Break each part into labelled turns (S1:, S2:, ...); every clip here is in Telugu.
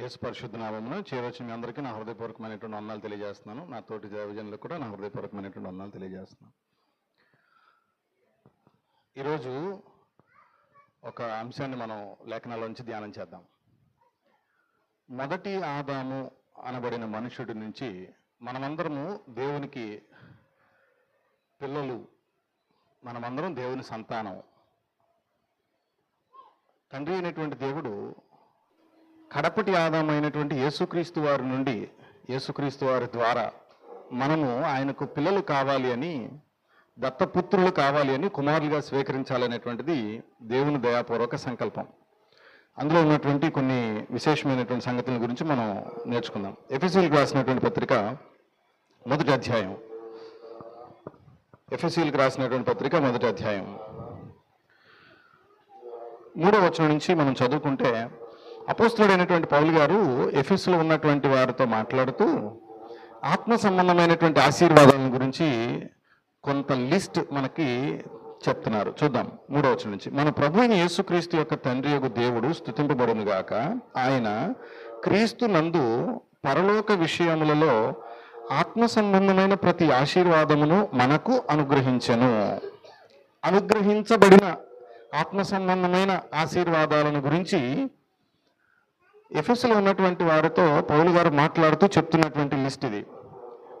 S1: యేసు పరిశుద్ధ నామమును చేరొచ్చిన మీ అందరికీ నా హృదయపూర్వకమైనటువంటి వందనాలు తెలియజేస్తున్నాను. నా తోటి దేవజనులకు కూడా నా హృదయపూర్వకమైనటువంటి వందనాలు తెలియజేస్తున్నాను. ఈరోజు ఒక అంశాన్ని మనం లేఖనాల్లోంచి ధ్యానం చేద్దాం. మొదటి ఆదాము అనబడిన మనుషుడి నుంచి మనమందరము దేవునికి పిల్లలు. మనమందరం దేవుని సంతానం. తండ్రి అయినటువంటి దేవుడు కడపటి ఆదామైనటువంటి యేసుక్రీస్తు వారి నుండి యేసుక్రీస్తు వారి ద్వారా మనము ఆయనకు పిల్లలు కావాలి అని దత్తపుత్రులు కావాలి అని కుమారులుగా స్వీకరించాలనేటువంటిది దేవుని దయాపూర్వక సంకల్పం. అందులో ఉన్నటువంటి కొన్ని విశేషమైనటువంటి సంగతుల గురించి మనం నేర్చుకుందాం. ఎఫ్ఎస్సీలకు రాసినటువంటి పత్రిక మొదటి అధ్యాయం. ఎఫ్ఎస్సీలకు రాసినటువంటి పత్రిక మొదటి అధ్యాయం. మూడో వచనం నుంచి మనం చదువుకుంటే అపోస్తుడైనటువంటి పౌలు గారు ఎఫెస్లో ఉన్నటువంటి వారితో మాట్లాడుతూ ఆత్మ సంబంధమైనటువంటి ఆశీర్వాదాల గురించి కొంత లిస్ట్ మనకి చెప్తున్నారు. చూద్దాం మూడో వచ్చిన నుంచి. మన ప్రభు యేసుక్రీస్తు యొక్క తండ్రి యొక్క దేవుడు స్థుతింపబడును గాక. ఆయన క్రీస్తు నందు పరలోక విషయములలో ఆత్మ సంబంధమైన ప్రతి ఆశీర్వాదమును మనకు అనుగ్రహించెను. అనుగ్రహించబడిన ఆత్మ సంబంధమైన ఆశీర్వాదాలను గురించి ఎఫెస్లో ఉన్నటువంటి వారితో పౌలు గారు మాట్లాడుతూ చెప్తున్నటువంటి లిస్ట్ ఇది.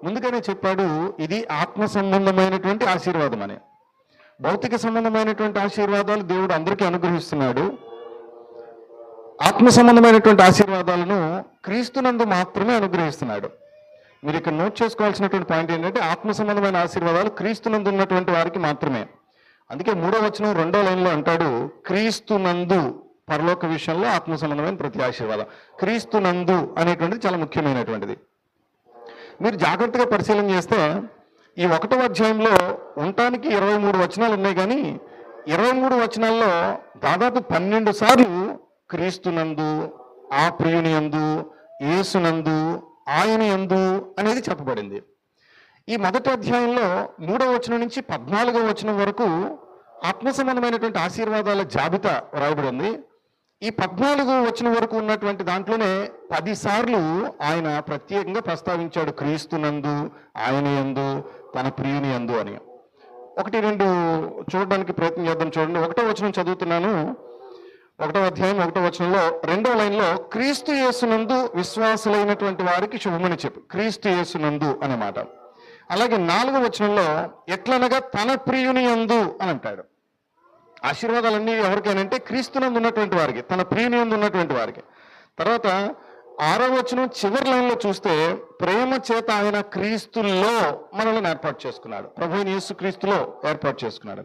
S1: ముందుగానే చెప్పాడు ఇది ఆత్మ సంబంధమైనటువంటి ఆశీర్వాదం అని. భౌతిక సంబంధమైనటువంటి ఆశీర్వాదాలు దేవుడు అందరికీ అనుగ్రహిస్తున్నాడు. ఆత్మ సంబంధమైనటువంటి ఆశీర్వాదాలను క్రీస్తునందు మాత్రమే అనుగ్రహిస్తున్నాడు. మీరు ఇక్కడ నోట్ చేసుకోవాల్సినటువంటి పాయింట్ ఏంటంటే ఆత్మ సంబంధమైన ఆశీర్వాదాలు క్రీస్తునందు ఉన్నటువంటి వారికి మాత్రమే. అందుకే మూడో వచనం రెండో లైన్లో అంటాడు క్రీస్తునందు పరలోక విషయంలో ఆత్మ సంబంధమైన ప్రతి ఆశీర్వాదం. క్రీస్తునందు అనేటువంటిది చాలా ముఖ్యమైనటువంటిది. మీరు జాగ్రత్తగా పరిశీలన చేస్తే ఈ ఒకటో అధ్యాయంలో ఉండటానికి ఇరవై మూడు వచనాలు ఉన్నాయి కానీ ఇరవై మూడు వచనాల్లో దాదాపు పన్నెండు సార్లు క్రీస్తునందు ఆ ప్రియుని యందు యేసునందు ఆయన యందు అనేది చెప్పబడింది. ఈ మొదటి అధ్యాయంలో మూడవ వచనం నుంచి పద్నాలుగవ వచనం వరకు ఆత్మ సంబంధమైనటువంటి ఆశీర్వాదాల జాబితా రాయబడింది. ఈ పద్నాలుగు వచ్చిన వరకు ఉన్నటువంటి దాంట్లోనే పదిసార్లు ఆయన ప్రత్యేకంగా ప్రస్తావించాడు క్రీస్తునందు ఆయన యందు తన ప్రియుని యందు అని. ఒకటి రెండు చూడడానికి ప్రయత్నం చేద్దాం చూడండి. ఒకటో వచనం చదువుతున్నాను. ఒకటో అధ్యాయం ఒకటో వచనంలో రెండో లైన్లో క్రీస్తు యేసునందు విశ్వాసులైనటువంటి వారికి శుభమని చెప్పు. క్రీస్తు యేసునందు అనే మాట. అలాగే నాలుగో వచనంలో ఎట్లనగా తన ప్రియుని యందు అని అంటాడు. ఆశీర్వాదాలన్నీ ఎవరికైనంటే క్రీస్తునందు ఉన్నటువంటి వారికి తన ప్రియుని యందు ఉన్నటువంటి వారికి. తర్వాత ఆరో వచనం చివరి లైన్లో చూస్తే ప్రేమ చేత ఆయన క్రీస్తుల్లో మనల్ని ఏర్పాటు చేసుకున్నాడు. ప్రభుని యేసు క్రీస్తులో ఏర్పాటు చేసుకున్నాడు.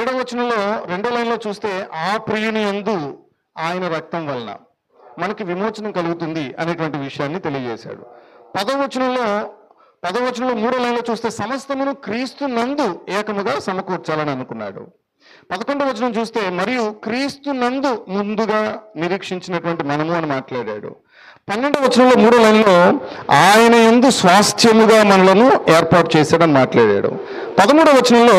S1: ఏడవ వచనంలో రెండో లైన్లో చూస్తే ఆ ప్రియుని యందు ఆయన రక్తం వలన మనకి విమోచనం కలుగుతుంది అనేటువంటి విషయాన్ని తెలియజేశాడు. పదవచనంలో పదవచనంలో మూడో లైన్లో చూస్తే సమస్తమును క్రీస్తు నందు ఏకముగా సమకూర్చాలని అనుకున్నాడు. పదకొండవ వచనం చూస్తే మరియు క్రీస్తు నందు ముందుగా నిరీక్షించినటువంటి మనము అని మాట్లాడాడు. పన్నెండవ వచనంలో మూడో లైన్లో ఆయన ఎందు స్వాస్థ్యముగా మనలను ఏర్పాటు చేశాడని మాట్లాడాడు. పదమూడవ వచనంలో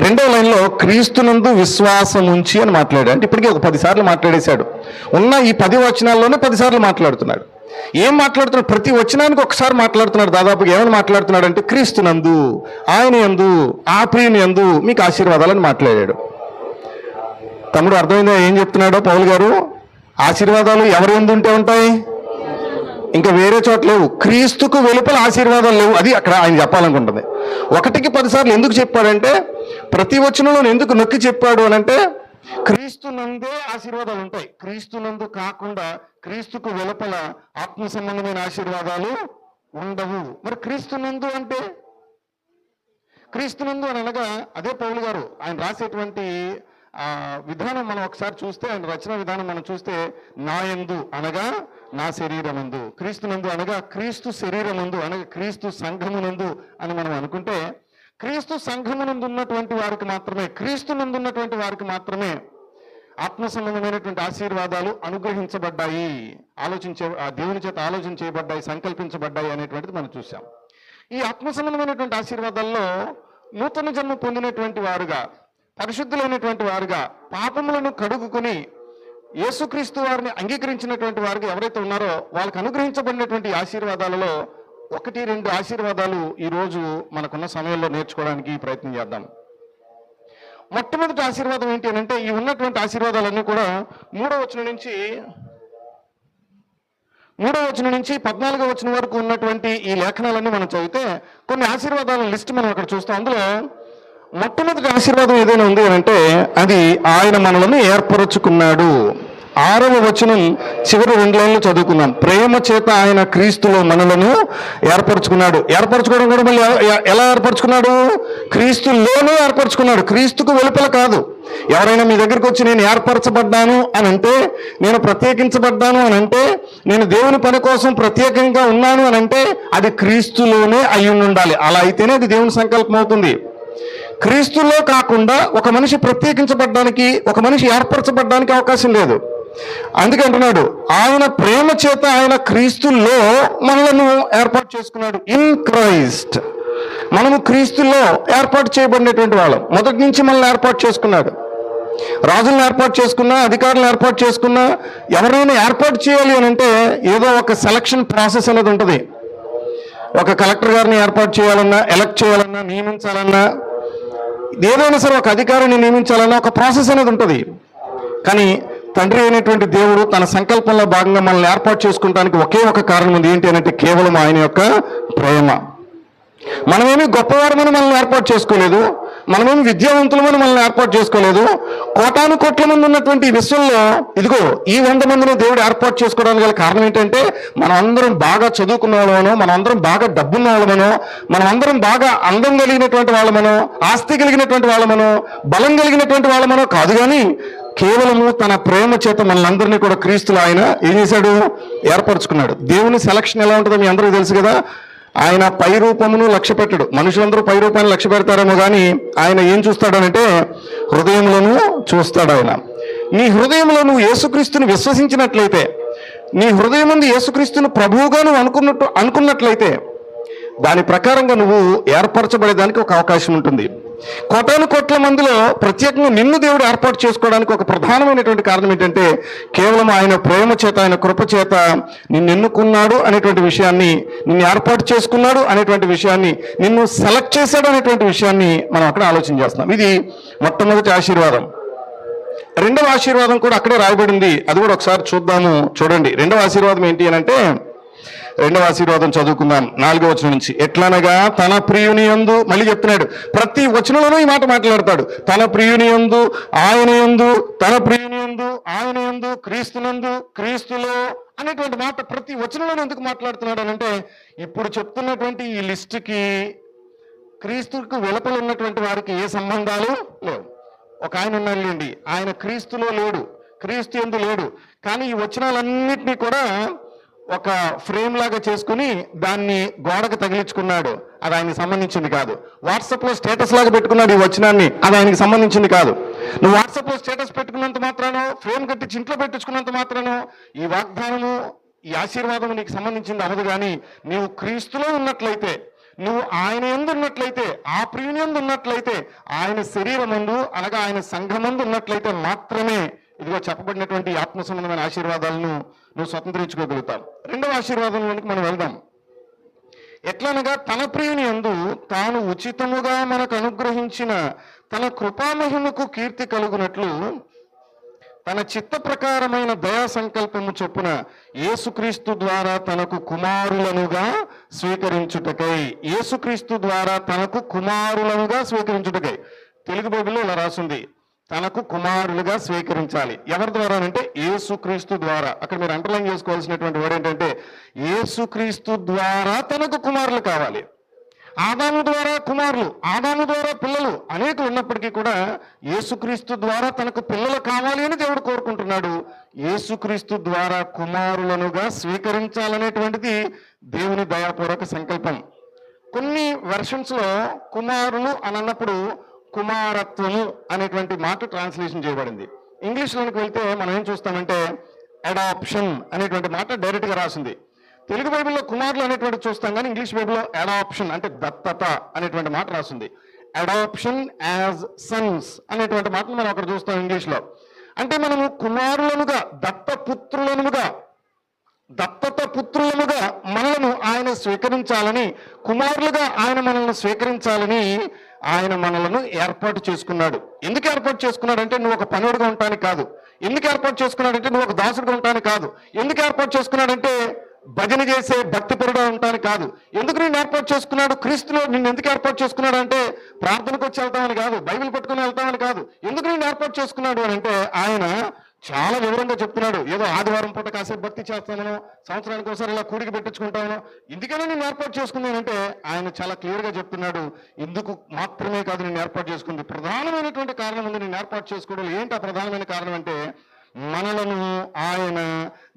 S1: రెండవ లైన్లో క్రీస్తునందు విశ్వాసం ఉంచి అని మాట్లాడాడు. అంటే ఇప్పటికే ఒక పదిసార్లు మాట్లాడేశాడు. ఉన్న ఈ పది వచనాల్లోనే పది సార్లు మాట్లాడుతున్నాడు. ఏం మాట్లాడుతున్నాడు ప్రతి వచనానికి ఒకసారి మాట్లాడుతున్నాడు దాదాపుగా ఏమని మాట్లాడుతున్నాడు అంటే క్రీస్తునందు ఆయన ఎందు ఆ ప్రియుని ఎందు మీకు ఆశీర్వాదాలని మాట్లాడాడు. తమ్ముడు అర్థమైందా? ఏం చెప్తున్నాడో పౌల్ గారు? ఆశీర్వాదాలు ఎవరి ఎందు ఉంటే ఉంటాయి? ఇంకా వేరే చోట లేవు. క్రీస్తుకు వెలుపల ఆశీర్వాదాలు లేవు. అది అక్కడ ఆయన చెప్పాలనుకుంటుంది. ఒకటికి పదిసార్లు ఎందుకు చెప్పాడంటే ప్రతి వచనంలో ఎందుకు నొక్కి చెప్పాడు అని అంటే క్రీస్తు నందే ఆశీర్వాదాలు ఉంటాయి క్రీస్తు నందు కాకుండా క్రీస్తుకు వెలుపల ఆత్మ సంబంధమైన ఆశీర్వాదాలు ఉండవు. మరి క్రీస్తు నందు అంటే? క్రీస్తునందు అని అనగా అదే పౌలు గారు ఆయన రాసేటువంటి ఆ విధానం మనం ఒకసారి చూస్తే ఆయన రచన విధానం మనం చూస్తే నా యందు అనగా నా శరీరమందు. క్రీస్తునందు అనగా క్రీస్తు శరీరమందు అనగా క్రీస్తు సంఘమునందు అని మనం అనుకుంటే క్రీస్తు సంఘమునందు ఉన్నటువంటి వారికి మాత్రమే క్రీస్తునందు ఉన్నటువంటి వారికి మాత్రమే ఆత్మ సంబంధమైనటువంటి ఆశీర్వాదాలు అనుగ్రహించబడ్డాయి. ఆలోచించే దేవుని చేత ఆలోచన చేయబడ్డాయి సంకల్పించబడ్డాయి అనేటువంటిది మనం చూసాం ఈ ఆత్మ సంబంధమైనటువంటి ఆశీర్వాదాల్లో నూతన జన్మ పొందినటువంటి వారుగా పరిశుద్ధులైనటువంటి వారుగా పాపములను కడుగుకొని యేసుక్రీస్తు వారిని అంగీకరించినటువంటి వారికి ఎవరైతే ఉన్నారో వాళ్ళకి అనుగ్రహించబడినటువంటి ఆశీర్వాదాలలో ఒకటి రెండు ఆశీర్వాదాలు ఈ రోజు మనకున్న సమయంలో నేర్చుకోవడానికి ప్రయత్నం చేద్దాం. మొట్టమొదటి ఆశీర్వాదం ఏంటి అని అంటే ఈ ఉన్నటువంటి ఆశీర్వాదాలన్నీ కూడా మూడో వచనం నుంచి మూడో వచనం నుంచి పద్నాలుగో వచనం వరకు ఉన్నటువంటి ఈ లేఖనాలన్నీ మనం చదివితే కొన్ని ఆశీర్వాదాల లిస్ట్ మనం అక్కడ చూస్తాం. అందులో మొట్టమొదటి ఆశీర్వాదం ఏదైనా ఉంది అంటే అది ఆయన మనలను ఏర్పరచుకున్నాడు. ఆరవ వచనం చివరి రెండు లైన్లు ప్రేమ చేత ఆయన క్రీస్తులో మనలను ఏర్పరచుకున్నాడు. ఏర్పరచుకోవడం కూడా మళ్ళీ ఎలా ఏర్పరచుకున్నాడు? క్రీస్తులోనే ఏర్పరచుకున్నాడు. క్రీస్తుకు వెలుపల కాదు. ఎవరైనా మీ దగ్గరికి వచ్చి నేను ఏర్పరచబడ్డాను అని అంటే నేను ప్రత్యేకించబడ్డాను అని అంటే నేను దేవుని పని కోసం ప్రత్యేకంగా ఉన్నాను అని అంటే అది క్రీస్తులోనే అయి ఉండాలి అలా అయితేనే అది దేవుని సంకల్పం అవుతుంది. క్రీస్తులో కాకుండా ఒక మనిషి ప్రత్యేకించబడ్డానికి ఒక మనిషి ఏర్పరచబడ్డానికి అవకాశం లేదు. అందుకంటున్నాడు ఆయన ప్రేమ చేత ఆయన క్రీస్తుల్లో మనలను ఏర్పాటు చేసుకున్నాడు ఇన్ క్రైస్ట్ మనము క్రీస్తుల్లో ఏర్పాటు చేయబడినటువంటి వాళ్ళం. మొదటి నుంచి మనల్ని ఏర్పాటు చేసుకున్నాడు. రాజులను ఏర్పాటు చేసుకున్నా అధికారులను ఏర్పాటు చేసుకున్నా ఎవరైనా ఏర్పాటు చేయాలి అని అంటే ఏదో ఒక సెలక్షన్ ప్రాసెస్ అనేది ఉంటుంది. ఒక కలెక్టర్ గారిని ఏర్పాటు చేయాలన్నా ఎలక్ట్ చేయాలన్నా నియమించాలన్నా ఏదైనా సరే ఒక అధికారిని నియమించాలన్నా ఒక ప్రాసెస్ అనేది ఉంటుంది. కానీ తండ్రి అయినటువంటి దేవుడు తన సంకల్పంలో భాగంగా మనల్ని ఏర్పాటు చేసుకోవడానికి ఒకే ఒక కారణం ఉంది. ఏంటి అంటే కేవలం ఆయన యొక్క ప్రేమ. మనమేమి గొప్పవారమని మనల్ని ఏర్పాటు చేసుకోలేదు. మనమేమి విద్యావంతులమని మనల్ని ఏర్పాటు చేసుకోలేదు. కోటాను కోట్ల మంది ఉన్నటువంటి విషయంలో విశ్వంలో ఇదిగో ఈ వంద మందిని దేవుడు ఏర్పాటు చేసుకోవడానికి గల కారణం ఏంటంటే మనం అందరం బాగా చదువుకున్న వాళ్ళమనో మనం అందరం బాగా డబ్బున్న వాళ్ళమనో మనం అందరం బాగా అందం కలిగినటువంటి వాళ్ళమనో ఆస్తి కలిగినటువంటి వాళ్ళమనో బలం కలిగినటువంటి వాళ్ళమనో కాదు కానీ కేవలము తన ప్రేమ చేత మనందరినీ కూడా క్రీస్తులు ఆయన ఏం చేశాడు? ఏర్పరచుకున్నాడు. దేవుని సెలక్షన్ ఎలా ఉంటుందో మీ అందరికీ తెలుసు కదా? ఆయన పై రూపమును లక్ష్య పెట్టడు. మనుషులందరూ పై రూపాన్ని లక్ష్య పెడతారేమో కానీ ఆయన ఏం చూస్తాడనంటే హృదయంలోను చూస్తాడు ఆయన నీ హృదయంలో నువ్వు యేసుక్రీస్తుని విశ్వసించినట్లయితే నీ హృదయం ఉంది యేసుక్రీస్తును ప్రభువుగా నువ్వు అనుకున్నట్టు అనుకున్నట్లయితే దాని ప్రకారంగా నువ్వు ఏర్పరచబడేదానికి ఒక అవకాశం ఉంటుంది. కోటాను కోట్ల మందిలో ప్రత్యేకంగా నిన్ను దేవుడు ఏర్పాటు చేసుకోవడానికి ఒక ప్రధానమైనటువంటి కారణం ఏంటంటే కేవలం ఆయన ప్రేమ చేత ఆయన కృప చేత నిన్ను ఎన్నుకున్నాడు అనేటువంటి విషయాన్ని నిన్ను ఏర్పాటు చేసుకున్నాడు అనేటువంటి విషయాన్ని నిన్ను సెలెక్ట్ చేశాడు అనేటువంటి విషయాన్ని మనం అక్కడ ఆలోచన చేస్తున్నాం. ఇది మొట్టమొదటి ఆశీర్వాదం. రెండవ ఆశీర్వాదం కూడా అక్కడే రాయబడింది. అది కూడా ఒకసారి చూద్దాము చూడండి. రెండవ ఆశీర్వాదం ఏంటి అని అంటే రెండవ ఆశీర్వాదం చదువుకుందాం. నాలుగో వచనం నుంచి. ఎట్లనగా తన ప్రియుని యందు మళ్ళీ చెప్తున్నాడు ప్రతి వచనంలోనూ ఈ మాట మాట్లాడతాడు. తన ప్రియుని యందు ఆయన యందు తన ప్రియుని యందు ఆయన యందు క్రీస్తునందు క్రీస్తులో అనేటువంటి మాట ప్రతి వచనంలోనూ ఎందుకు మాట్లాడుతున్నాడు అంటే ఇప్పుడు చెప్తున్నటువంటి ఈ లిస్టుకి క్రీస్తుకు వెలుపల ఉన్నటువంటి వారికి ఏ సంబంధాలు లేవు. ఒక ఆయన ఉన్నాడు ఆయన క్రీస్తులో లేడు క్రీస్తు ఎందు లేడు. కానీ ఈ వచనాలన్నింటినీ కూడా ఒక ఫ్రేమ్ లాగా చేసుకుని దాన్ని గోడకు తగిలించుకున్నాడు. అది ఆయనకి సంబంధించింది కాదు. వాట్సాప్లో స్టేటస్ లాగా పెట్టుకున్నాడు ఈ వచనాన్ని. అది ఆయనకి సంబంధించింది కాదు. నువ్వు వాట్సాప్లో స్టేటస్ పెట్టుకున్నంత మాత్రానో ఫ్రేమ్ కట్టించి ఇంట్లో పెట్టించుకున్నంత మాత్రానో ఈ వాగ్దానము ఈ ఆశీర్వాదం నీకు సంబంధించింది అవదు కానీ నీవు క్రీస్తులో ఉన్నట్లయితే నువ్వు ఆయన ఎందు ఉన్నట్లయితే ఆ ప్రియుని ఎందు ఉన్నట్లయితే ఆయన శరీరముందు అనగా ఆయన సంఘమందు ఉన్నట్లయితే మాత్రమే ఇదిగో చెప్పబడినటువంటి ఆత్మ సంబంధమైన ఆశీర్వాదాలను నువ్వు స్వతంత్రించుకోగలుగుతావు. రెండవ ఆశీర్వాదంలోనికి మనం వెళ్దాం. ఎట్లనగా తన ప్రియుని యందు తాను ఉచితముగా మనకు అనుగ్రహించిన తన కృపామహిమకు కీర్తి కలుగునట్లు తన చిత్త ప్రకారమైన దయా సంకల్పము చొప్పున యేసుక్రీస్తు ద్వారా తనకు కుమారులనుగా స్వీకరించుటకై యేసుక్రీస్తు ద్వారా తనకు కుమారులనుగా స్వీకరించుటకై. తెలుగు బైబిల్లో ఇలా రాసింది. తనకు కుమారులుగా స్వీకరించాలి. ఎవరి ద్వారా అంటే ఏసుక్రీస్తు ద్వారా. అక్కడ మీరు అండర్లైన్ చేసుకోవాల్సినటువంటి వర్డ్ ఏంటంటే ఏసుక్రీస్తు ద్వారా తనకు కుమారులు కావాలి. ఆదాము ద్వారా కుమారులు ఆదాము ద్వారా పిల్లలు అనేక ఉన్నప్పటికీ కూడా ఏసుక్రీస్తు ద్వారా తనకు పిల్లలు కావాలి అని దేవుడు కోరుకుంటున్నాడు. ఏసుక్రీస్తు ద్వారా కుమారులనుగా స్వీకరించాలనేటువంటిది దేవుని దయాపూర్వక సంకల్పం. కొన్ని వెర్షన్స్లో కుమారులు అని అన్నప్పుడు కుమారత్వము అనేటువంటి మాట ట్రాన్స్లేషన్ చేయబడింది. ఇంగ్లీష్లోనికి వెళ్తే మనం ఏం చూస్తామంటే అడాప్షన్ అనేటువంటి మాట డైరెక్ట్గా రాసింది. తెలుగు బైబిల్లో కుమారులు అనేటువంటి చూస్తాం కానీ ఇంగ్లీష్ బైబిల్లో అడాప్షన్ అంటే దత్తత అనేటువంటి మాట రాసింది. అడాప్షన్ యాజ్ సన్స్ అనేటువంటి మాటను మనం అక్కడ చూస్తాం ఇంగ్లీష్లో అంటే మనము కుమారులనుగా దత్తపుత్రులనుగా దత్తత పుత్రులనుగా మనలను ఆయన స్వీకరించాలని కుమారులుగా ఆయన మనల్ని స్వీకరించాలని ఆయన మనలను ఏర్పాటు చేసుకున్నాడు. ఎందుకు ఏర్పాటు చేసుకున్నాడంటే నువ్వు ఒక పనుడుగా ఉంటానికి కాదు. ఎందుకు ఏర్పాటు చేసుకున్నాడంటే నువ్వు ఒక దాసుడుగా ఉంటానికి కాదు. ఎందుకు ఏర్పాటు చేసుకున్నాడంటే భజన చేసే భక్తి భక్తిపరుగా ఉంటానికి కాదు. ఎందుకు నేను ఏర్పాటు చేసుకున్నాడు? క్రీస్తులో నిన్ను ఎందుకు ఏర్పాటు చేసుకున్నాడు అంటే ప్రార్థనకు వచ్చి వెళ్తామని కాదు. బైబిల్ పట్టుకుని వెళ్తామని కాదు. ఎందుకు నేను ఏర్పాటు చేసుకున్నాడు అని అంటే ఆయన చాలా వివరంగా చెప్తున్నాడు. ఏదో ఆదివారం పూట కాసేపు భక్తి చేస్తానో సంవత్సరానికి ఒకసారి ఇలా కూడికి పెట్టించుకుంటాను ఎందుకైనా నేను ఏర్పాటు చేసుకున్నానంటే ఆయన చాలా క్లియర్గా చెప్తున్నాడు. ఎందుకు మాత్రమే కాదు నేను ఏర్పాటు చేసుకుంది. ప్రధానమైనటువంటి కారణం ఉంది నేను ఏర్పాటు చేసుకోవడం. ఏంటి ఆ ప్రధానమైన కారణం అంటే మనలను ఆయన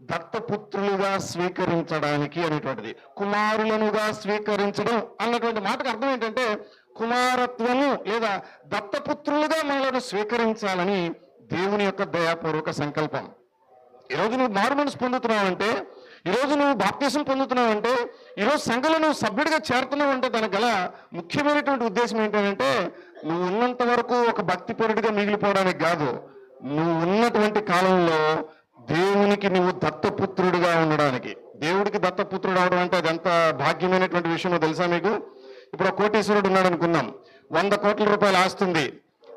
S1: దత్తపుత్రులుగా స్వీకరించడానికి అనేటువంటిది. కుమారులనుగా స్వీకరించడం అన్నటువంటి మాటకు అర్థం ఏంటంటే కుమారత్వము లేదా దత్తపుత్రులుగా మనలను స్వీకరించాలని దేవుని యొక్క దయాపూర్వక సంకల్పం. ఈరోజు నువ్వు మారు మనసు పొందుతున్నావంటే ఈరోజు నువ్వు బాప్తీసం పొందుతున్నావంటే ఈరోజు సంఘంలో నువ్వు సభ్యుడిగా చేరుతున్నావు అంటే దాని గల ముఖ్యమైనటువంటి ఉద్దేశం ఏంటంటే నువ్వు ఉన్నంత వరకు ఒక భక్తి పరుడిగా మిగిలిపోవడానికి కాదు. నువ్వు ఉన్నటువంటి కాలంలో దేవునికి నువ్వు దత్తపుత్రుడిగా ఉండడానికి. దేవుడికి దత్తపుత్రుడు అవడం అంటే అది ఎంత భాగ్యమైనటువంటి విషయమో తెలుసా మీకు? ఇప్పుడు కోటీశ్వరుడు ఉన్నాడు అనుకుందాం వంద కోట్ల రూపాయలు ఆస్తుంది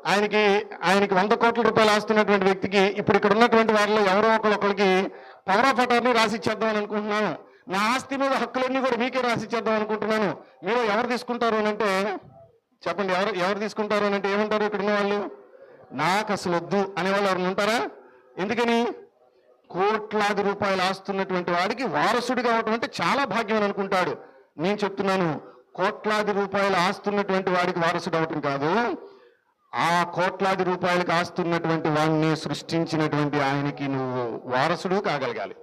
S1: ఆయనకి ఆయనకి వంద కోట్ల రూపాయలు ఆస్తున్నటువంటి వ్యక్తికి ఇప్పుడు ఇక్కడ ఉన్నటువంటి వారిలో ఎవరో ఒకరికి పవర్ ఆఫ్ అటార్నీ రాసి ఇచ్చేద్దామని అనుకుంటున్నాను. నా ఆస్తి మీద హక్కులన్నీ కూడా మీకే రాసి ఇచ్చేద్దాం అనుకుంటున్నాను. మీరు ఎవరు తీసుకుంటారు అని అంటే చెప్పండి ఎవరు ఎవరు తీసుకుంటారు అని అంటే ఏమంటారు ఇక్కడ ఉన్న వాళ్ళు? నాకు అసలు వద్దు అనేవాళ్ళు ఎవరు ఉంటారా? ఎందుకని? కోట్లాది రూపాయలు ఆస్తున్నటువంటి వాడికి వారసుడిగా అవటం అంటే చాలా భాగ్యం అని అనుకుంటాడు. నేను చెప్తున్నాను కోట్లాది రూపాయలు ఆస్తున్నటువంటి వాడికి వారసుడు అవటం కాదు. ఆ కోట్లాది రూపాయలకు ఆస్తున్నటువంటి వాడిని సృష్టించినటువంటి ఆయనకి నువ్వు వారసుడు కాగలగాలి.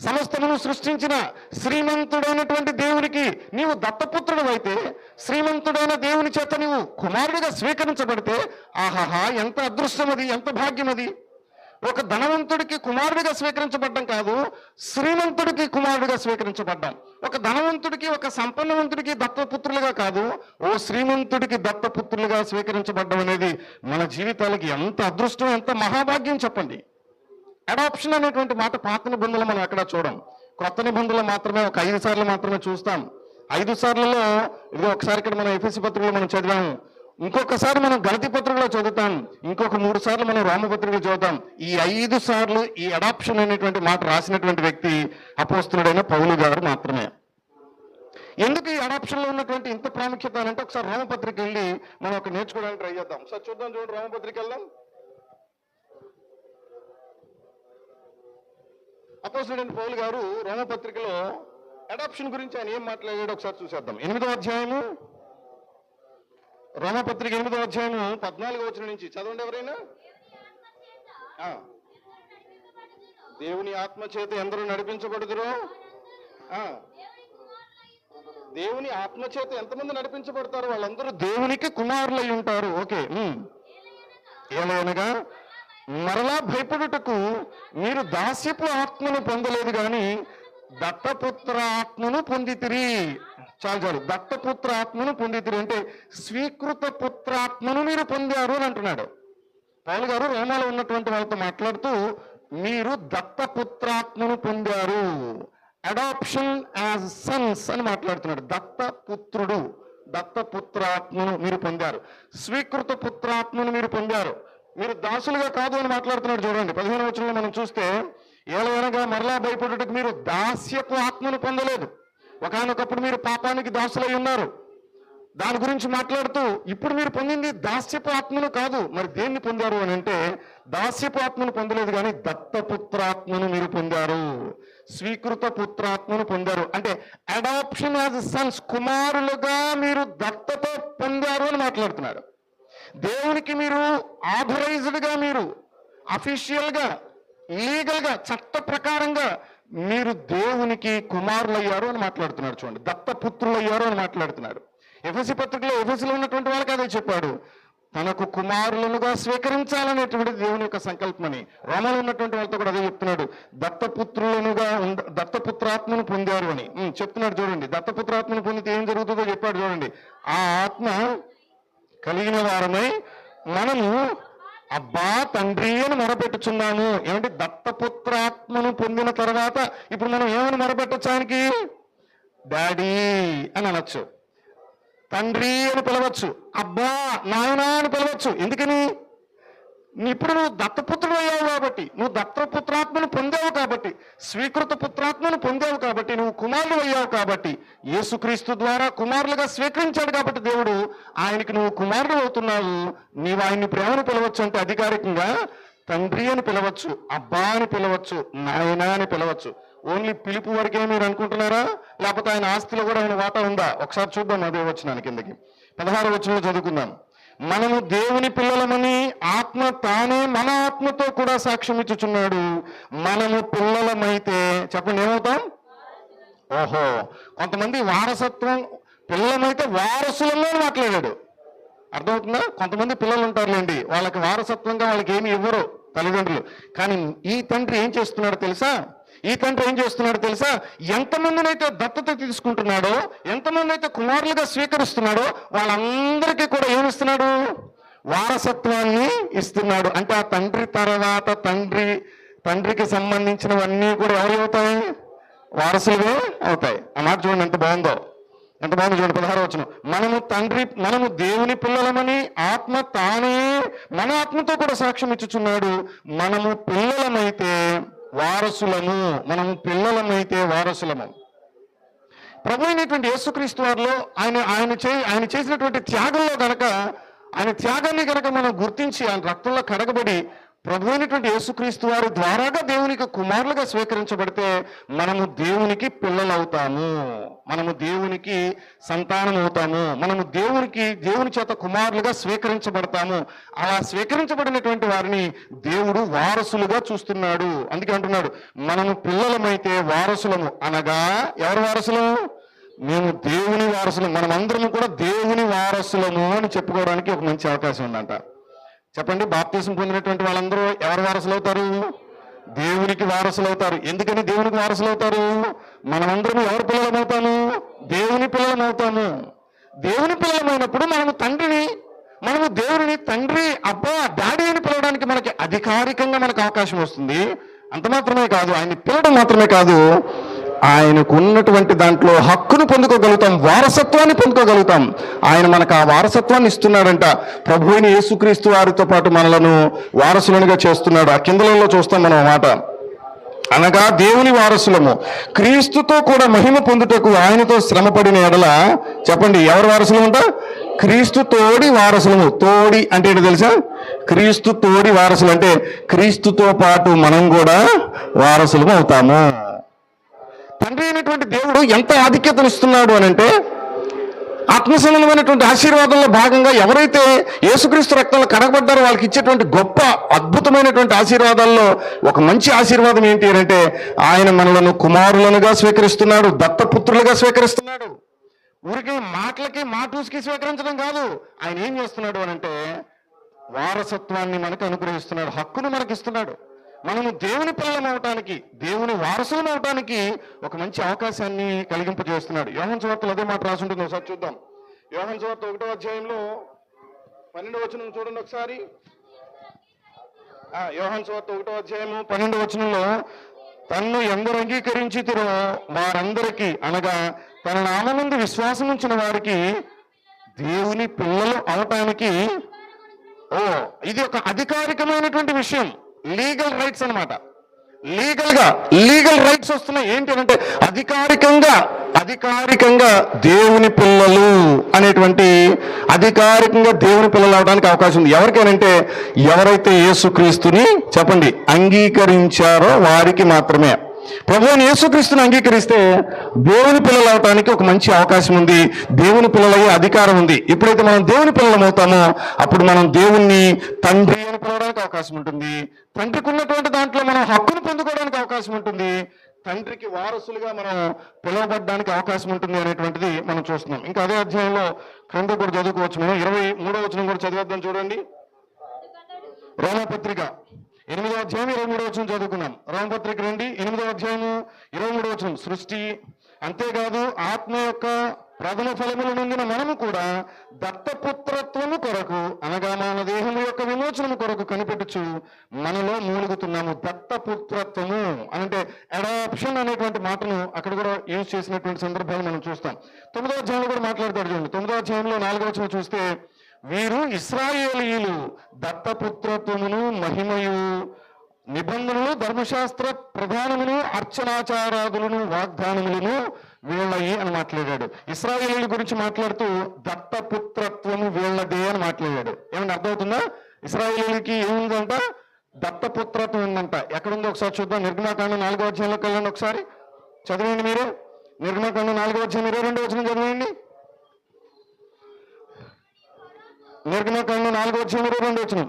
S1: సమస్తమును సృష్టించిన శ్రీమంతుడైనటువంటి దేవునికి నీవు దత్తపుత్రుడు అయితే శ్రీమంతుడైన దేవుని చేత నీవు కుమారుడిగా స్వీకరించబడితే ఆహాహా ఎంత అదృష్టం అది ఎంత భాగ్యం అది ఒక ధనవంతుడికి కుమారుడిగా స్వీకరించబడ్డం కాదు శ్రీమంతుడికి కుమారుడిగా స్వీకరించబడ్డాం. ఒక ధనవంతుడికి ఒక సంపన్నవంతుడికి దత్తపుత్రులుగా కాదు ఓ శ్రీమంతుడికి దత్తపుత్రులుగా స్వీకరించబడ్డం అనేది మన జీవితాలకి ఎంత అదృష్టం ఎంత మహాభాగ్యం చెప్పండి. అడాప్షన్ అనేటువంటి మాట పాత నిబంధనలు మనం ఎక్కడ చూడం. కొత్త నిబంధనలు మాత్రమే ఒక ఐదు సార్లు మాత్రమే చూస్తాం. ఐదు సార్లలో ఇది ఒకసారి ఇక్కడ మనం ఎఫ్ఎస్సి పత్రికలో మనం చదివాము. ఇంకొకసారి మనం గణతి పత్రికలో చదువుతాం ఇంకొక మూడు సార్లు మనం రామపత్రికలో చదువుతాం. ఈ ఐదు సార్లు ఈ అడాప్షన్ అనేటువంటి మాట రాసినటువంటి వ్యక్తి అపోస్తుడైన పౌలు గారు మాత్రమే. ఎందుకు ఈ అడాప్షన్లో ఉన్నటువంటి ఇంత ప్రాముఖ్యత అని అంటే ఒకసారి రామపత్రిక వెళ్ళి మనం ఒక నేర్చుకోవడానికి ట్రై చేద్దాం. సార్ చూద్దాం చూడండి రామపత్రిక వెళ్దాం. అపోస్తుడైన పౌల్ గారు రామపత్రికలో అడాప్షన్ గురించి ఆయన ఏం మాట్లాడాడు ఒకసారి చూసేద్దాం. ఎనిమిదో అధ్యాయము రోమపత్రిక ఎనిమిదో అధ్యాయము పద్నాలుగో వచ్చిన నుంచి చదవండి ఎవరైనా? దేవుని ఆత్మ చేత ఎందరూ నడిపించబడుదురు? దేవుని ఆత్మ చేత ఎంతమంది నడిపించబడతారు వాళ్ళందరూ దేవునికి కుమారులై ఉంటారు. ఓకే. ఏమైనగా మరలా భయపడుటకు మీరు దాస్యపు ఆత్మను పొందలేదు కానీ దత్తపుత్ర ఆత్మను పొందితిరి. చాలు చాలు. దత్తపుత్ర ఆత్మను పొందితిరి అంటే స్వీకృత పుత్రాత్మను మీరు పొందారు అని అంటున్నాడు. పౌలు గారు రోమాలో ఉన్నటువంటి వాళ్ళతో మాట్లాడుతూ మీరు దత్తపుత్రాత్మను పొందారు. అడాప్షన్ యాజ్ సన్స్ అని మాట్లాడుతున్నాడు. దత్తపుత్రుడు దత్తపుత్రాత్మను మీరు పొందారు. స్వీకృత పుత్రాత్మను మీరు పొందారు. మీరు దాసులుగా కాదు అని మాట్లాడుతున్నాడు చూడండి. పదిహేను వచనంలో మనం చూస్తే ఏలవనగా మరలా భయపడటకు మీరు దాస్యపు ఆత్మను పొందలేదు. ఒకానొకప్పుడు మీరు పాపానికి దాసులై ఉన్నారు. దాని గురించి మాట్లాడుతూ ఇప్పుడు మీరు పొందింది దాస్యపు ఆత్మను కాదు మరి దేన్ని పొందారు అని అంటే దాస్యపు ఆత్మను పొందలేదు కానీ దత్తపుత్రాత్మను మీరు పొందారు. స్వీకృత పుత్రాత్మను పొందారు. అంటే అడాప్షన్ యాజ్ సన్స్ కుమారులుగా మీరు దత్తత పొందారు అని మాట్లాడుతున్నాడు దేవునికి మీరు ఆథరైజ్డ్గా మీరు అఫీషియల్గా లీగల్గా చట్ట ప్రకారంగా మీరు దేవునికి కుమారులయ్యారు అని మాట్లాడుతున్నారు చూడండి. దత్తపుత్రులయ్యారు అని మాట్లాడుతున్నారు. ఎఫ్ఎసి పత్రికలో ఎఫ్ఎసిలో ఉన్నటువంటి వాళ్ళకి అదే చెప్పాడు. తనకు కుమారులనుగా స్వీకరించాలనేటువంటి దేవుని యొక్క సంకల్పమని. రోమలో ఉన్నటువంటి వాళ్ళతో కూడా అదే చెప్తున్నాడు. దత్తపుత్రులనుగా ఉండ దత్తపుత్రాత్మను పొందారు అని. చెప్తున్నాడు చూడండి. దత్తపుత్రాత్మను పొందితే ఏం జరుగుతుందో చెప్పాడు చూడండి. ఆ ఆత్మ కలిగిన వారమై మనము అబ్బా తండ్రి అని మొరపెట్టుచున్నాను. ఏమంటే దత్తపుత్రాత్మను పొందిన తర్వాత ఇప్పుడు మనం ఏమని మొరపెట్టచ్చు ఆయనకి డాడీ అని అనొచ్చు. తండ్రి అని పిలవచ్చు. అబ్బా నాయనా అని పిలవచ్చు. ఎందుకని? ఇప్పుడు నువ్వు దత్తపుత్రుడు అయ్యావు కాబట్టి నువ్వు దత్తపుత్రాత్మను పొందావు కాబట్టి స్వీకృత పుత్రాత్మను పొందావు కాబట్టి నువ్వు కుమారుడు అయ్యావు కాబట్టి యేసుక్రీస్తు ద్వారా కుమారులుగా స్వీకరించాడు కాబట్టి దేవుడు ఆయనకి నువ్వు కుమారుడు అవుతున్నావు నీవు ఆయన్ని ప్రేమను పిలవచ్చు అంటే అధికారికంగా తండ్రి అని పిలవచ్చు అబ్బా అని పిలవచ్చు నాయనా అని పిలవచ్చు. ఓన్లీ పిలుపు వరకే మీరు అనుకుంటున్నారా? లేకపోతే ఆయన ఆస్తిలో కూడా ఆయన వాటా ఉందా? ఒకసారి చూద్దాం అదే వచ్చినాను కిందకి. పదహారు వచ్చిన చదువుకుందాం. మనము దేవుని పిల్లలమని ఆత్మ తానే మన ఆత్మతో కూడా సాక్ష్యం ఇచ్చుచున్నాడు మనము పిల్లలమైతే చెప్పండి ఏమవుతాం? ఓహో కొంతమంది వారసత్వం పిల్లలమైతే వారసులలో మాట్లాడాడు. అర్థమవుతుందా? కొంతమంది పిల్లలు ఉంటారులేండి వాళ్ళకి వారసత్వంగా వాళ్ళకి ఏమి ఇవ్వరు తల్లిదండ్రులు. కానీ ఈ తండ్రి ఏం చేస్తున్నాడో తెలుసా? ఈ తండ్రి ఏం చేస్తున్నాడో తెలుసా? ఎంతమందినైతే దత్తత తీసుకుంటున్నాడో ఎంతమంది అయితే కుమారులుగా స్వీకరిస్తున్నాడో వాళ్ళందరికీ కూడా ఏమిస్తున్నాడు? వారసత్వాన్ని ఇస్తున్నాడు. అంటే ఆ తండ్రి తర్వాత తండ్రి తండ్రికి సంబంధించినవన్నీ కూడా ఎవరు అవుతాయి? వారసులుగా అవుతాయి. ఆ మాట చూడండి ఎంత బాగుందో. ఎంత బాగుంది చూడండి పదహారు వచ్చిన మనము తండ్రి మనము దేవుని పిల్లలమని ఆత్మ తానే మన ఆత్మతో కూడా సాక్ష్యం ఇచ్చుచున్నాడు. మనము పిల్లలమైతే వారసులము. మనము పిల్లలమైతే వారసులము. ప్రభు అయినటువంటి యేసుక్రీస్తు వారిలో ఆయన ఆయన చే ఆయన చేసినటువంటి త్యాగంలో గనక ఆయన త్యాగాన్ని గనక మనం గుర్తించి ఆయన రక్తంలో కడగబడి ప్రభు అయినటువంటి యేసుక్రీస్తు వారి ద్వారాగా దేవునికి కుమారులుగా స్వీకరించబడితే మనము దేవునికి పిల్లలవుతాము. మనము దేవునికి సంతానం అవుతాము మనము దేవునికి దేవుని చేత కుమారులుగా స్వీకరించబడతాము. అలా స్వీకరించబడినటువంటి వారిని దేవుడు వారసులుగా చూస్తున్నాడు. అందుకే అంటున్నాడు మనము పిల్లలమైతే వారసులము అనగా ఎవరు వారసులము మేము దేవుని వారసులం మనమందరం కూడా దేవుని వారసులము అని చెప్పుకోవడానికి ఒక మంచి అవకాశం ఉందంట. చెప్పండి బాప్తీసం పొందినటువంటి వాళ్ళందరూ ఎవరు వారసులు అవుతారు దేవునికి వారసులు అవుతారు. ఎందుకని దేవునికి వారసులు అవుతారు మనమందరం ఎవరి పిల్లలమవుతాము దేవుని పిల్లలమవుతాము దేవుని పిల్లలమైనప్పుడు మనము తండ్రిని మనము దేవుని తండ్రి అబ్బా డాడీ అని పిలవడానికి మనకి అధికారికంగా మనకు అవకాశం వస్తుంది. అంత మాత్రమే కాదు ఆయన్ని పిలవడం మాత్రమే కాదు ఆయనకు ఉన్నటువంటి దాంట్లో హక్కును పొందుకోగలుగుతాం వారసత్వాన్ని పొందుకోగలుగుతాం. ఆయన మనకు ఆ వారసత్వాన్ని ఇస్తున్నాడంట. ప్రభు అయిన యేసుక్రీస్తు వారితో పాటు మనలను వారసులనుగా చేస్తున్నాడు. ఆ కిందలలో చూస్తాం మనం మాట. అనగా దేవుని వారసులము క్రీస్తుతో కూడా మహిమ పొందుటకు ఆయనతో శ్రమపడిన ఎడల చెప్పండి ఎవరు వారసులు అంట? క్రీస్తు తోడి వారసులము. తోడి అంటే ఏంటో తెలుసా? క్రీస్తు తోడి వారసులు అంటే క్రీస్తుతో పాటు మనం కూడా వారసులము అవుతాము. తండ్రి అయినటువంటి దేవుడు ఎంత ఆధిక్యతను ఇస్తున్నాడు అని అంటే ఆత్మసంబంధమైనటువంటి ఆశీర్వాదంలో భాగంగా ఎవరైతే యేసుక్రీస్తు రక్తంలో కడగబడ్డారో వాళ్ళకి ఇచ్చేటువంటి గొప్ప అద్భుతమైనటువంటి ఆశీర్వాదాల్లో ఒక మంచి ఆశీర్వాదం ఏంటి అని అంటే ఆయన మనలను కుమారులనుగా స్వీకరిస్తున్నాడు దత్తపుత్రులుగా స్వీకరిస్తున్నాడు. ఊరికే మాటలకి మాటూసుకి స్వీకరించడం కాదు. ఆయన ఏం చేస్తున్నాడు అని అంటే వారసత్వాన్ని మనకు అనుగ్రహిస్తున్నాడు హక్కును మనకిస్తున్నాడు. మనము దేవుని పిల్లలం అవటానికి దేవుని వారసులం అవటానికి ఒక మంచి అవకాశాన్ని కలిగింపజేస్తున్నాడు. యోహన్ సువార్తలు అదే మాట రాసి ఉంటుంది ఒకసారి చూద్దాం. యోహన్ సువార్త ఒకటో అధ్యాయంలో పన్నెండు వచనం చూడండి ఒకసారి. యోహన్ యోహాన్ సువార్త ఒకటో అధ్యాయము పన్నెండు వచనంలో తన్ను ఎందరు అంగీకరించితిరో వారందరికీ అనగా తన నామనందు విశ్వాసం ఉంచిన వారికి దేవుని పిల్లలు అవటానికి ఓ ఇది ఒక అధికారికమైనటువంటి విషయం. లీగల్ రైట్స్ అన్నమాట. లీగల్గా లీగల్ రైట్స్ వస్తున్నాయి. ఏంటి అంటే అధికారికంగా అధికారికంగా దేవుని పిల్లలు అనేటువంటి అధికారికంగా దేవుని పిల్లలు అవడానికి అవకాశం ఉంది. ఎవరికైనంటే ఎవరైతే యేసుక్రీస్తుని చెప్పండి అంగీకరించారో వారికి మాత్రమే. ప్రభువుని యేసుక్రీస్తుని అంగీకరిస్తే దేవుని పిల్లలు అవటానికి ఒక మంచి అవకాశం ఉంది. దేవుని పిల్లలయ్యే అధికారం ఉంది. ఎప్పుడైతే మనం దేవుని పిల్లలం అవుతామో అప్పుడు మనం దేవుణ్ణి తండ్రి అని పిలవడానికి అవకాశం ఉంటుంది. తండ్రికి ఉన్నటువంటి దాంట్లో మనం హక్కును పొందుకోవడానికి అవకాశం ఉంటుంది. తండ్రికి వారసులుగా మనం పిలువబడడానికి అవకాశం ఉంటుంది అనేటువంటిది మనం చూస్తున్నాం. ఇంకా అదే అధ్యాయంలో క్రింద కూడా చదువుకోవచ్చు మనం. ఇరవై మూడో వచనం కూడా చదివేద్దాం చూడండి. రోమపత్రిక. ఎనిమిదో అధ్యాయం ఇరవై మూడో వచ్చిన చదువుకున్నాం. రామపత్రిక రండి ఎనిమిదో అధ్యాయము ఇరవై మూడో వచ్చిన సృష్టి అంతేకాదు ఆత్మ యొక్క ప్రథమ ఫలములు నొందిన మనము కూడా దత్తపుత్రత్వము కొరకు అనగా మన దేహము యొక్క విమోచనము కొరకు కనిపెట్టుచు మనలో మూలుగుతున్నాము. దత్తపుత్రత్వము అంటే అడాప్షన్ అనేటువంటి మాటను అక్కడ కూడా యూజ్ చేసినటువంటి సందర్భాలు మనం చూస్తాం. తొమ్మిదో అధ్యాయంలో కూడా మాట్లాడతాడు చూడండి. తొమ్మిదో అధ్యాయంలో నాలుగో వచ్చిన చూస్తే వీరు ఇస్రాయేలీయులు దత్తపుత్రత్వమును మహిమయు నిబంధనలు ధర్మశాస్త్ర ప్రధానమును అర్చనాచారాదులను వాగ్దానములను వీళ్ళయి అని మాట్లాడాడు. ఇస్రాయేలీల గురించి మాట్లాడుతూ దత్తపుత్రత్వము వీళ్ళదే అని మాట్లాడాడు. ఏమన్నా అర్థమవుతుందా? ఇస్రాయేలీలకి ఏముందంట? దత్తపుత్రత్వం ఉందంట. ఎక్కడుందో ఒకసారి చూద్దాం. నిర్గమాకాండం నాలుగో అధ్యాయంలోకి వెళ్ళండి ఒకసారి. చదవండి మీరు. నిర్గమాకాండం నాలుగో అధ్యాయం ఇరవై రెండు వచ్చిన చదవండి. నిర్గమాకాండం నాలుగో వచ్చిన రెండు వచ్చిన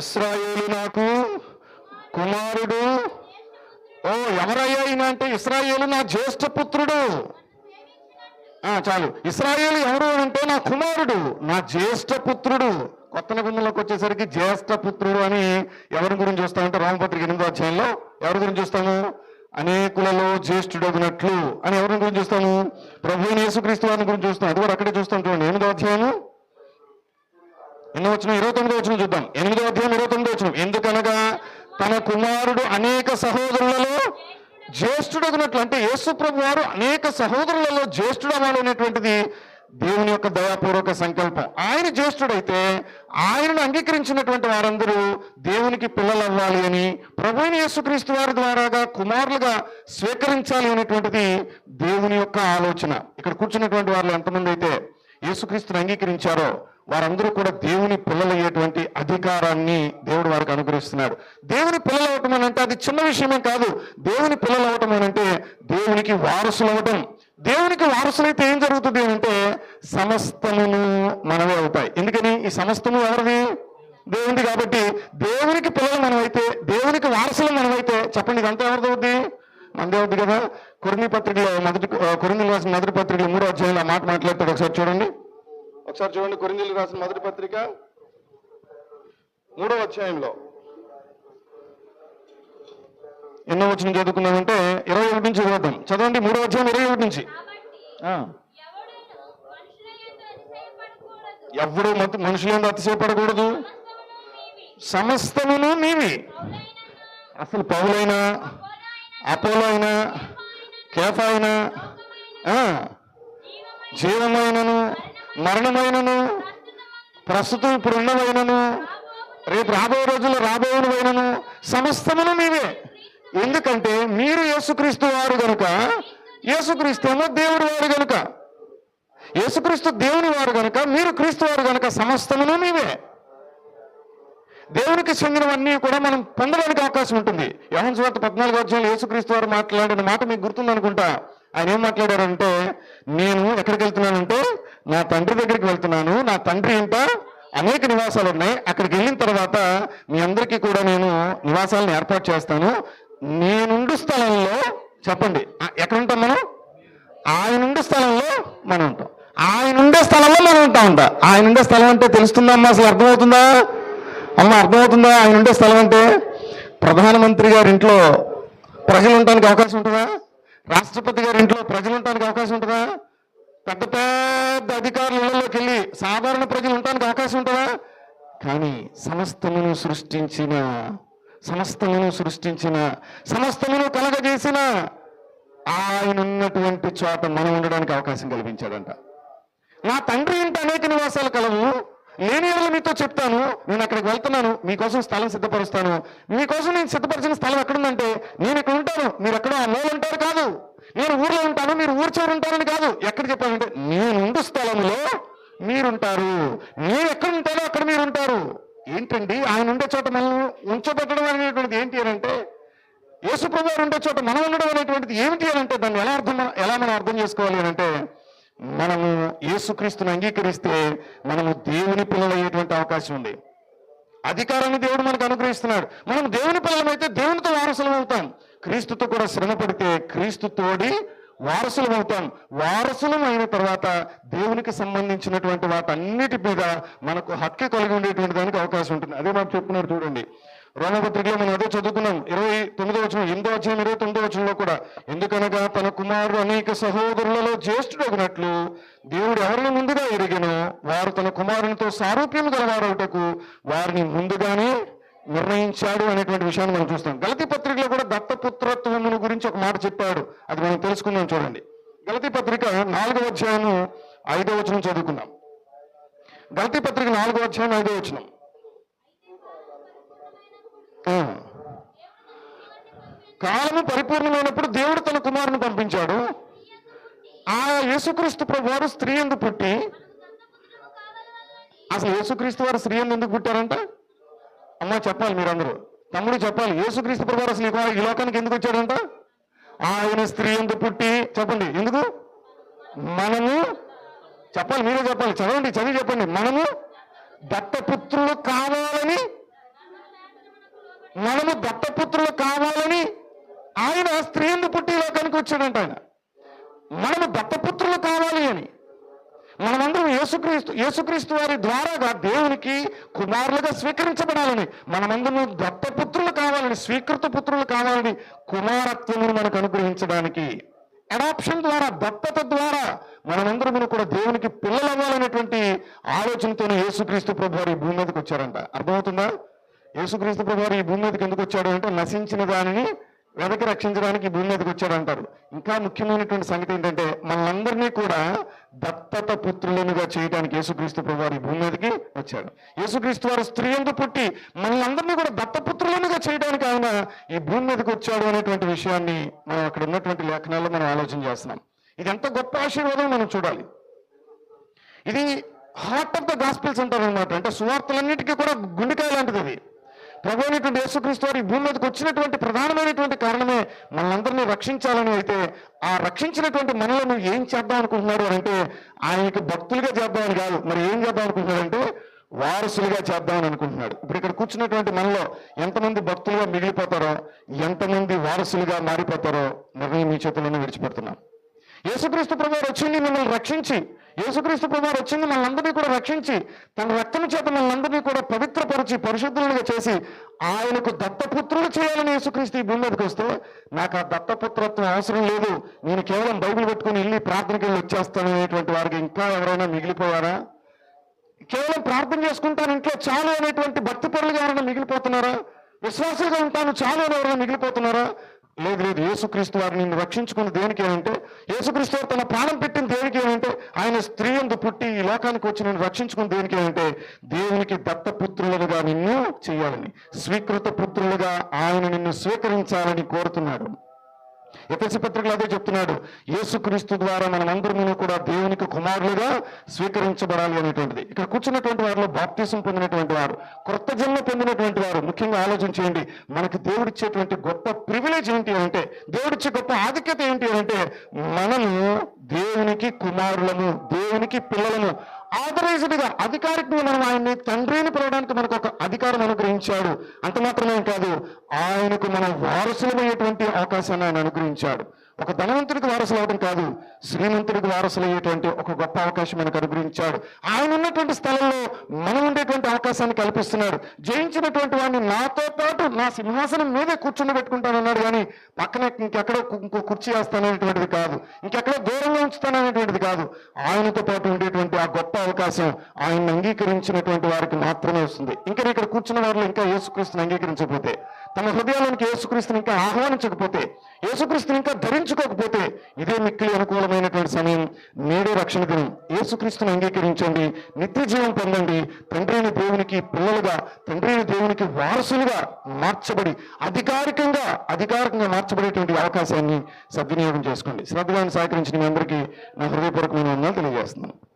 S1: ఇస్రాయేలు నాకు కుమారుడు. ఓ ఎవరయ్యా ఈయన అంటే? ఇస్రాయేలు నా జ్యేష్ఠ పుత్రుడు. చాలు. ఇస్రాయేలు ఎవరు అంటే నా కుమారుడు నా జ్యేష్ఠ పుత్రుడు. కొత్త నిబంధనలోకి వచ్చేసరికి జ్యేష్ఠ పుత్రుడు అని ఎవరి గురించి చూస్తామంటే రామపత్రిక ఎనిమిదో అధ్యాయంలో ఎవరి గురించి చూస్తాము? అనేకులలో జ్యేష్ఠుడగినట్లు అని ఎవరిని గురించి చూస్తాము? ప్రభు యేసుక్రీస్తు వారిని గురించి చూస్తాం. అది కూడా అక్కడే చూస్తాం చూడండి. ఎనిమిదో అధ్యాయము? ఎన్నో వచ్చిన ఇరవై తొమ్మిదో వచ్చిన చూద్దాం. ఎనిమిదో అధ్యాయం ఇరవై తొమ్మిదో వచ్చిన. ఎందుకనగా తన కుమారుడు అనేక సహోదరులలో జ్యేష్ఠుడగినట్లు. అంటే యేసు ప్రభు వారు అనేక సహోదరులలో జ్యేష్ఠుడు అనేటువంటిది దేవుని యొక్క దయాపూర్వక సంకల్పం. ఆయన జ్యేష్ఠుడైతే ఆయనను అంగీకరించినటువంటి వారందరూ దేవునికి పిల్లలు అవ్వాలి అని ప్రభుని యేసుక్రీస్తు వారి ద్వారాగా కుమారులుగా స్వీకరించాలి అనేటువంటిది దేవుని యొక్క ఆలోచన. ఇక్కడ కూర్చున్నటువంటి వారు ఎంతమంది అయితే యేసుక్రీస్తుని అంగీకరించారో వారందరూ కూడా దేవుని పిల్లలయ్యేటువంటి అధికారాన్ని దేవుడు వారికి అనుగ్రహిస్తున్నాడు. దేవుని పిల్లలు అవటం అని అంటే అది చిన్న విషయమే కాదు. దేవుని పిల్లలు అవటం అని అంటే దేవునికి వారసులు అవటం దేవునికి వారసులైతే ఏం జరుగుతుంది అంటే సమస్తమును మనమే అవుతాయి. ఎందుకని? ఈ సమస్తము ఎవరిది? దేవునిది కాబట్టి దేవునికి పిల్లలు మనమైతే దేవునికి వారసులు మనమైతే చెప్పండి ఇదంతా ఎవరిది అవుద్ది? మనదే అవుద్ది కదా? కొరిమి పత్రికలో మొదటి కొరిందులు రాసిన మొదటి పత్రికలో మూడో అధ్యాయంలో ఆ మాట మాట్లాడతాడు. ఒకసారి చూడండి. ఒకసారి చూడండి కొరిందులు రాసిన మొదటి పత్రిక. మూడో అధ్యాయంలో. ఎన్నో వచ్చిన చదువుకున్నామంటే ఇరవై ఒకటి నుంచి చదువుతాం. చదవండి మూడో వచ్చిన ఇరవై ఒకటి నుంచి.
S2: ఎవడో
S1: మనుషులు
S2: ఎవడును మనుషుల అతిశయపడకూడదు. సమస్తమును
S1: మేమి
S2: నీవి.
S1: అసలు పౌలైనా అపోలో అయినా కేఫా అయినా జీవమైనను మరణమైనను ప్రస్తుతం ఇప్పుడు ఉన్నవైనను రేపు రాబోయే రోజుల్లో రాబోయేవైనను సమస్తమును నీవే ఎందుకంటే మీరు యేసుక్రీస్తు వారు గనుక యేసుక్రీస్తు దేవుడు వారు గనుక యేసుక్రీస్తు దేవుని వారు గనుక మీరు క్రీస్తు వారు గనుక సమస్తమును మీవే. దేవునికి చెందినవన్నీ కూడా మనం పొందడానికి అవకాశం ఉంటుంది. యోహన్ స్వార్థ పద్నాలుగు అధ్యాయులు యేసుక్రీస్తు వారు మాట్లాడిన మాట మీకు గుర్తుందనుకుంటా. ఆయన ఏం మాట్లాడారంటే నేను ఎక్కడికి వెళ్తున్నానంటే నా తండ్రి దగ్గరికి వెళ్తున్నాను. నా తండ్రి ఇంట అనేక నివాసాలు ఉన్నాయి. అక్కడికి వెళ్ళిన తర్వాత మీ అందరికీ కూడా నేను నివాసాలను ఏర్పాటు చేస్తాను. నేనుండు స్థలంలో చెప్పండి ఎక్కడ ఉంటాం మనం? ఆయన ఉండే స్థలంలో మనం ఉంటాం. ఆయన ఉండే స్థలంలో మనం ఉంటా ఉంటా ఆయన ఉండే స్థలం అంటే తెలుస్తుందా అమ్మా? అసలు అర్థమవుతుందా? అమ్మ అర్థమవుతుందా? ఆయన ఉండే స్థలం అంటే ప్రధానమంత్రి గారి ఇంట్లో ప్రజలు ఉండడానికి అవకాశం ఉంటుందా? రాష్ట్రపతి గారి ఇంట్లో ప్రజలు ఉండడానికి అవకాశం ఉంటుందా? పెద్ద పెద్ద అధికారులలోకి వెళ్ళి సాధారణ ప్రజలు ఉండడానికి అవకాశం ఉంటుందా? కానీ సమస్తమును సృష్టించిన సమస్తమును సృష్టించిన సమస్తమును కలగజేసిన ఆయన ఉన్నటువంటి చోట మనం ఉండడానికి అవకాశం కల్పించాడంట. నా తండ్రి ఇంట అనేక నివాసాలు కలవు. నేను ఎవరు మీతో చెప్తాను? నేను అక్కడికి వెళ్తున్నాను. మీకోసం స్థలం సిద్ధపరుస్తాను. మీకోసం నేను సిద్ధపరిచిన స్థలం ఎక్కడుందంటే నేను ఇక్కడ ఉంటాను. మీరు ఎక్కడో ఆ ఉంటారు కాదు. నేను ఊర్లో ఉంటాను. మీరు ఊరు చివరి ఉంటారని కాదు. ఎక్కడ చెప్పానంటే నేను ఉండు స్థలంలో మీరుంటారు. నేను ఎక్కడ ఉంటానో అక్కడ మీరు ఉంటారు ఏంటండి? ఆయన ఉండే చోట మనం ఉంచబెట్టడం అనేటువంటిది ఏంటి అంటే యేసుప్రభు ఉండే చోట మనం ఉండడం అనేటువంటిది ఏమిటి అని అంటే దాన్ని ఎలా అర్థం ఎలా మనం అర్థం చేసుకోవాలి అని అంటే మనము యేసుక్రీస్తుని అంగీకరిస్తే మనము దేవుని పిల్లలు అయ్యేటువంటి అవకాశం ఉంది. అధికారాన్ని దేవుడు మనకు అనుగ్రహిస్తున్నాడు. మనం దేవుని పిల్లలమైతే దేవునితో వారసులం అవుతాం. క్రీస్తుతో కూడా శ్రమ పడితే క్రీస్తుతోడి వారసులం అవుతాం వారసులం అయిన తర్వాత దేవునికి సంబంధించినటువంటి వాటన్నిటి మీద మనకు హక్కు కలిగి ఉండేటువంటి దానికి అవకాశం ఉంటుంది. అదే మనం చెప్పుకున్నారు చూడండి. రోమపత్రికలో మనం అదే చదువుకున్నాం. ఇరవై తొమ్మిదో వచ్చిన ఎనిమిదో వచ్చిన ఇరవై తొమ్మిదో వచనంలో కూడా ఎందుకనగా తన కుమారుడు అనేక సహోదరులలో జ్యేష్ఠుడగినట్లు దేవుడు ఎవరిని ముందుగా ఎరిగినో వారు తన కుమారునితో సారూప్యం గలవారవుటకు వారిని ముందుగానే నిర్ణయించాడు అనేటువంటి విషయాన్ని మనం చూస్తాం. గలతి పత్రికలో కూడా దత్తపుత్రత్వమును గురించి ఒక మాట చెప్పాడు. అది మనం తెలుసుకుందాం చూడండి. గలతి పత్రిక నాలుగవ అధ్యాయం ఐదో వచనం చదువుకున్నాం గలతి పత్రిక నాలుగవ అధ్యాయం ఐదో వచనం. కాలము పరిపూర్ణమైనప్పుడు దేవుడు తన కుమారుని పంపించాడు. ఆ యేసుక్రీస్తు వారు స్త్రీ ఎందుకు పుట్టి అసలు యేసుక్రీస్తు వారు స్త్రీ ఎందు ఎందుకు పుట్టారంట? అమ్మ చెప్పాలి మీరందరూ. తమ్ముడు చెప్పాలి యేసుక్రీస్తు ప్రభు వారు అసలు ఈ లోకానికి ఎందుకు వచ్చాడంట? ఆయన స్త్రీ ఎందు పుట్టి చెప్పండి. ఎందుకు? మనము చెప్పాలి మీరే చెప్పాలి. చదవండి చదివి చెప్పండి. మనము దత్తపుత్రులు కావాలని మనము దత్తపుత్రులు కావాలని ఆయన స్త్రీ ఎందు పుట్టి లోకానికి వచ్చాడంట ఆయన. మనము దత్తపుత్రులు కావాలి అని మనమందరం యేసుక్రీస్తు యేసుక్రీస్తు వారి ద్వారాగా దేవునికి కుమారులుగా స్వీకరించబడాలని మనమందరం దత్తపుత్రులు కావాలని స్వీకృత పుత్రులు కావాలని కుమారత్వమును మనకు అనుగ్రహించడానికి అడాప్షన్ ద్వారా దత్తత ద్వారా మనమందరం కూడా దేవునికి పిల్లలు అవ్వాలనేటువంటి ఆలోచనతోనే యేసుక్రీస్తు ప్రభువారు ఈ భూమి మీదకి వచ్చారంట. అర్థమవుతుందా? యేసుక్రీస్తు ప్రభు వారు ఈ భూమి మీదకి ఎందుకు వచ్చాడు అంటే నశించిన దానిని వెనక్కి రక్షించడానికి భూమి మీదకి వచ్చాడంటారు. ఇంకా ముఖ్యమైనటువంటి సంగతి ఏంటంటే మనందరినీ కూడా దత్తత పుత్రులనుగా చేయడానికి యేసుక్రీస్తు ప్రభు భూమి మీదకి వచ్చాడు యేసుక్రీస్తు వారు స్త్రీ ఎందు పుట్టి మనందరినీ కూడా దత్తపుత్రులనుగా చేయడానికి ఆయన ఈ భూమి మీదకి వచ్చాడు అనేటువంటి విషయాన్ని మనం అక్కడ ఉన్నటువంటి లేఖనాల్లో మనం ఆలోచన చేస్తున్నాం. ఇది ఎంత గొప్ప ఆశీర్వాదం మనం చూడాలి. ఇది హార్ట్ ఆఫ్ ద గాస్పిల్స్ అంటారు అనమాట అంటే సువార్తలన్నిటికీ కూడా గుండెకాయ లాంటిది ఇది ప్రభు అయినటువంటి యేసుక్రీస్తు వారి ఈ భూమి మీదకి వచ్చినటువంటి ప్రధానమైనటువంటి కారణమే మనందరినీ రక్షించాలని అయితే ఆ రక్షించినటువంటి మనలను ఏం చేద్దాం అనుకుంటున్నాడు అంటే ఆయనకి భక్తులుగా చేద్దామని కాదు. మరి ఏం చేద్దాం అనుకుంటున్నాడంటే వారసులుగా చేద్దామని అనుకుంటున్నాడు. ఇప్పుడు ఇక్కడ కూర్చున్నటువంటి మనలో ఎంతమంది భక్తులుగా మిగిలిపోతారో ఎంతమంది వారసులుగా మారిపోతారో నిర్ణయం మీ చేతుల్లోనే విడిచిపెడుతున్నాను. యేసుక్రీస్తు ప్రభువారు వచ్చింది మిమ్మల్ని రక్షించి యేసుక్రీస్తు ప్రభువారు వచ్చింది మనందరినీ కూడా రక్షించి తన రక్తం చేత మనందరినీ కూడా పవిత్రపరిచి పరిశుద్ధులుగా చేసి ఆయనకు దత్తపుత్రులు చేయాలని యేసుక్రీస్తు ఈ భూమి మీదకి వస్తే నాకు ఆ దత్తపుత్రత్వం అవసరం లేదు. నేను కేవలం బైబిల్ పెట్టుకుని వెళ్ళి ప్రార్థనకి వెళ్ళి వచ్చేస్తాను అనేటువంటి వారికి ఇంకా ఎవరైనా మిగిలిపోయారా? కేవలం ప్రార్థన చేసుకుంటాను ఇంట్లో చాలు అనేటువంటి భక్తి పరులుగా ఎవరైనా మిగిలిపోతున్నారా? విశ్వాసులుగా ఉంటాను చాలు అని ఎవరైనా మిగిలిపోతున్నారా? లేదు లేదు యేసుక్రీస్తు వారు నిన్ను రక్షించుకుని దేనికి ఏమంటే యేసుక్రీస్తు వారు తన ప్రాణం పెట్టిన దేనికి ఏమంటే ఆయన స్త్రీ ఎందు పుట్టి ఈ లోకానికి వచ్చి నేను రక్షించుకుని దేనికి ఏమంటే దేవునికి దత్తపుత్రులుగా నిన్ను చేయాలని స్వీకృత పుత్రులుగా ఆయన నిన్ను స్వీకరించాలని కోరుతున్నాడు ఎఫ్ఎస్సి పత్రికలు అదే చెప్తున్నాడు. యేసుక్రీస్తు ద్వారా మనమందరమును కూడా దేవునికి కుమారులుగా స్వీకరించబడాలి అనేటువంటిది. ఇక్కడ కూర్చున్నటువంటి వారిలో బాప్తీసం పొందినటువంటి వారు క్రొత్త జన్మ పొందినటువంటి వారు ముఖ్యంగా ఆలోచన చేయండి. మనకి దేవుడిచ్చేటువంటి గొప్ప ప్రివిలేజ్ ఏంటి అంటే దేవుడిచ్చే గొప్ప ఆధిక్యత ఏంటి అంటే మనము దేవునికి కుమారులము దేవునికి పిల్లలము ఆథరైజ్డ్గా అధికారికంగా మనం ఆయన్ని తండ్రిని పిలవడానికి మనకు ఒక అధికారం అనుగ్రహించాడు. అంత మాత్రమే కాదు ఆయనకు మనం వారసులమయ్యేటువంటి అవకాశాన్ని ఆయన అనుగ్రహించాడు. ఒక ధనవంతుడికి వారసులు అవడం కాదు శ్రీమంతుడికి వారసులు అయ్యేటువంటి ఒక గొప్ప అవకాశం మనకు అనుగ్రహించాడు. ఆయన ఉన్నటువంటి స్థలంలో మనం ఉండేటువంటి అవకాశాన్ని కల్పిస్తున్నాడు. జయించినటువంటి వాడిని నాతో పాటు నా సింహాసనం మీదే కూర్చుని పెట్టుకుంటానన్నాడు కానీ పక్కన ఇంకెక్కడో ఇంకో కుర్చీ వేస్తాననేటువంటిది కాదు ఇంకెక్కడో దూరంగా ఉంచుతాననేటువంటిది కాదు. ఆయనతో పాటు ఉండేటువంటి ఆ గొప్ప అవకాశం ఆయన అంగీకరించినటువంటి వారికి మాత్రమే వస్తుంది. ఇంకా ఇక్కడ కూర్చున్న వారిలో ఇంకా యేసుక్రీస్తుని అంగీకరించకపోతే తమ హృదయాలకు యేసుక్రీస్తుని ఇంకా ఆహ్వానించకపోతే యేసుక్రీస్తుని ఇంకా ధరించుకోకపోతే ఇదే మిక్కిలి అనుకూలమైనటువంటి సమయం. నేడే రక్షణ దినం. యేసుక్రీస్తుని అంగీకరించండి నిత్య జీవం పొందండి. తండ్రిని దేవునికి పిల్లలుగా తండ్రిని దేవునికి వారసులుగా మార్చబడి అధికారికంగా అధికారికంగా మార్చబడేటువంటి అవకాశాన్ని సద్వినియోగం చేసుకోండి. శ్రద్ధగా సహకరించిన మీ అందరికీ నా హృదయపూర్వకమైన తెలియజేస్తున్నాను.